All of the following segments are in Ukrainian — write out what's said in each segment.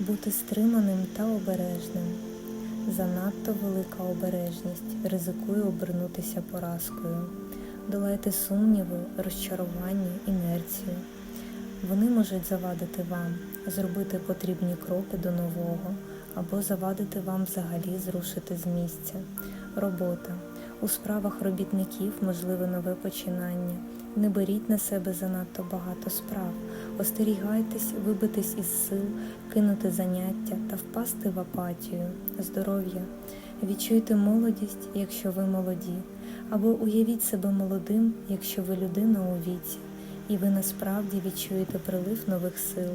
бути стриманим та обережним. Занадто велика обережність ризикує обернутися поразкою. Долайте сумніви, розчарування, інерцію. Вони можуть завадити вам зробити потрібні кроки до нового або завадити вам взагалі зрушити з місця. Робота. У справах робітників можливе нове починання. Не беріть на себе занадто багато справ, остерігайтесь вибитись із сил, кинути заняття та впасти в апатію, здоров'я. Відчуйте молодість, якщо ви молоді, або уявіть себе молодим, якщо ви людина у віці, і ви насправді відчуєте прилив нових сил,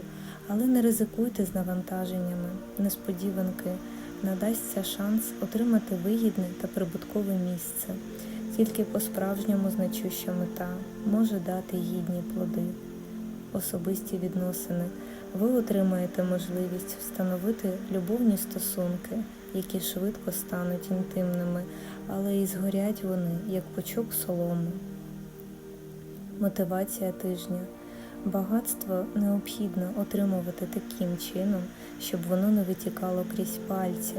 але не ризикуйте з навантаженнями, несподіванки, надасться шанс отримати вигідне та прибуткове місце. Тільки по-справжньому значуща мета може дати гідні плоди. Особисті відносини. Ви отримаєте можливість встановити любовні стосунки, які швидко стануть інтимними, але і згорять вони, як пучок соломи. Мотивація тижня. Багатство необхідно отримувати таким чином, щоб воно не витікало крізь пальці,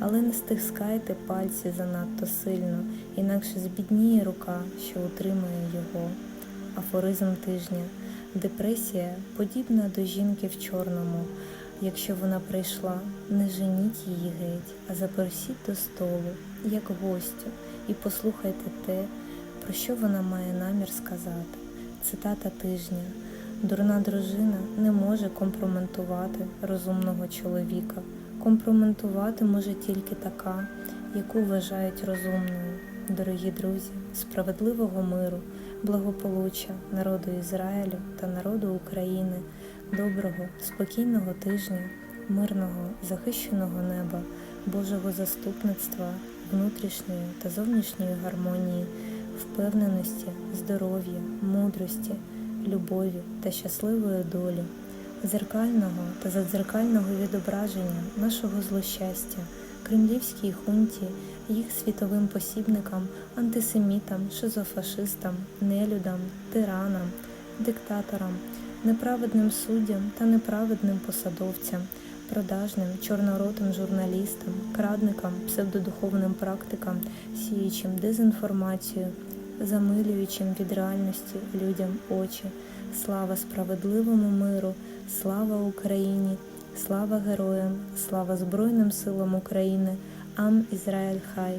але не стискайте пальці занадто сильно, інакше збідніє рука, що утримує його. Афоризм тижня. Депресія подібна до жінки в чорному. Якщо вона прийшла, не женіть її геть, а запросіть до столу, як гостю, і послухайте те, про що вона має намір сказати. Цитата тижня. Дурна дружина не може компроментувати розумного чоловіка. Компроментувати може тільки така, яку вважають розумною. Дорогі друзі, справедливого миру, благополуччя народу Ізраїлю та народу України, доброго, спокійного тижня, мирного, захищеного неба, Божого заступництва, внутрішньої та зовнішньої гармонії, впевненості, здоров'я, мудрості любові та щасливої долі, зеркального та задзеркального відображення нашого злощастя, кремлівській хунті, їх світовим посібникам, антисемітам, шизофашистам, нелюдам, тиранам, диктаторам, неправедним суддям та неправедним посадовцям, продажним, чорноротим журналістам, крадникам, псевдодуховним практикам, сіючим дезінформацію замилюючим від реальності людям очі. Слава справедливому миру, слава Україні, слава героям, слава Збройним силам України, Ам Ізраїль Хай.